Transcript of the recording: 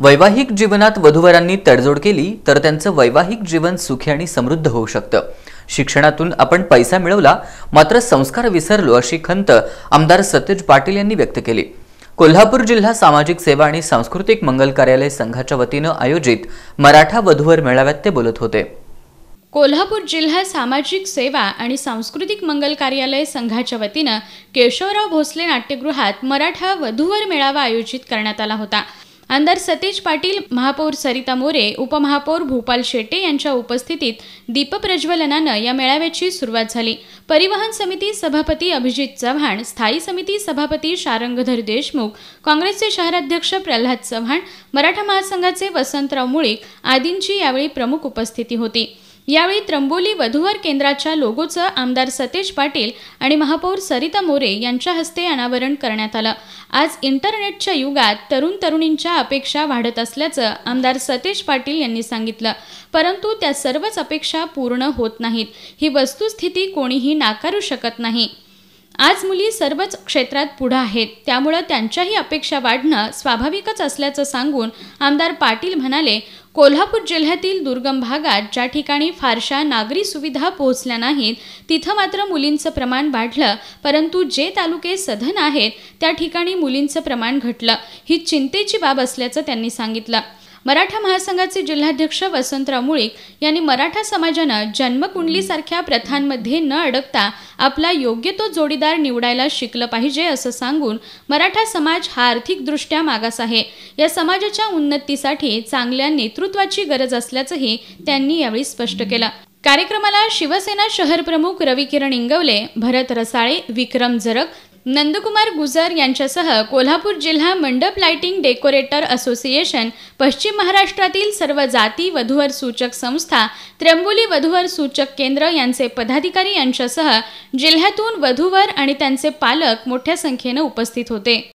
वैवाहिक जीवनात वधूवरांनी तडजोड केली तर त्यांचं वैवाहिक जीवन सुखी आणि समृद्ध होऊ शकतं. शिक्षणातून आपण पैसा मिळवला मात्र संस्कार विसरलो अशी खंत आमदार सतेज पाटील यांनी व्यक्त केली. कोल्हापूर जिल्हा सामाजिक सेवा आणि सांस्कृतिक मंगल कार्यालय संघाच्या वतीनं आयोजित मराठा वधूवर मेळाव्यात ते बोलत होते. कोल्हापूर जिल्हा सामाजिक सेवा आणि सांस्कृतिक मंगल कार्यालय संघाच्या वतीनं केशवराव भोसले नाट्यगृहात मराठा वधूवर मेळावा आयोजित करण्यात आला होता. आमदार सतेज पाटील महापौर सरिता मोरे उपमहापौर भूपाल शेटे यांच्या उपस्थितीत दीपप्रज्वलनानं या मेळाव्याची सुरुवात झाली. परिवहन समिती सभापती अभिजित चव्हाण स्थायी समिती सभापती शारंगधर देशमुख काँग्रेसचे शहराध्यक्ष प्रल्हाद चव्हाण मराठा महासंघाचे वसंतराव मुळीक आदींची यावेळी प्रमुख उपस्थिती होती. यावेळी त्र्यंबोली वधूवर केंद्राच्या लोगोचं आमदार सतेज पाटील आणि महापौर सरिता मोरे यांच्या हस्ते अनावरण करण्यात आलं. आज इंटरनेटच्या युगात तरुण तरुणींच्या अपेक्षा वाढत असल्याचं आमदार सतेज पाटील यांनी सांगितलं. परंतु त्या सर्वच अपेक्षा पूर्ण होत नाहीत. ही वस्तुस्थिती कोणीही नाकारू शकत नाही. आज मुली सर्वच क्षेत्रात पुढं आहेत. त्यामुळं त्यांच्याही अपेक्षा वाढणं स्वाभाविकच असल्याचं सांगून आमदार पाटील म्हणाले कोल्हापूर जिल्ह्यातील दुर्गम भागात ज्या ठिकाणी फारशा नागरी सुविधा पोहोचल्या नाहीत तिथं मात्र मुलींचं प्रमाण वाढलं परंतु जे तालुके सधन आहेत त्या ठिकाणी मुलींचं प्रमाण घटलं. ही चिंतेची बाब असल्याचं त्यांनी सांगितलं. मराठा महासंघाचे जिल्हाध्यक्ष वसंतराव मुळीक यांनी मराठा समाजानं जन्मकुंडलीसारख्या प्रथांमध्ये न अडकता आपला योग्य तो जोडीदार निवडायला शिकलं पाहिजे असं सांगून मराठा समाज हा आर्थिकदृष्ट्या मागास आहे. या समाजाच्या उन्नतीसाठी चांगल्या नेतृत्वाची गरज असल्याचंही त्यांनी यावेळी स्पष्ट केलं. कार्यक्रमाला शिवसेना शहर प्रमुख रविकिरण इंगवले भरत रसाळे विक्रम जरग नंदकुमार गुजर यांच्यासह कोल्हापूर जिल्हा मंडप लाइटिंग डेकोरेटर असोसिएशन पश्चिम महाराष्ट्रातील सर्व जाती वधूवर सूचक संस्था त्र्यंबोली वधूवर सूचक केंद्र यांचे पदाधिकारी यांच्यासह जिल्ह्यातून वधूवर आणि त्यांचे पालक मोठ्या संख्येनं उपस्थित होते.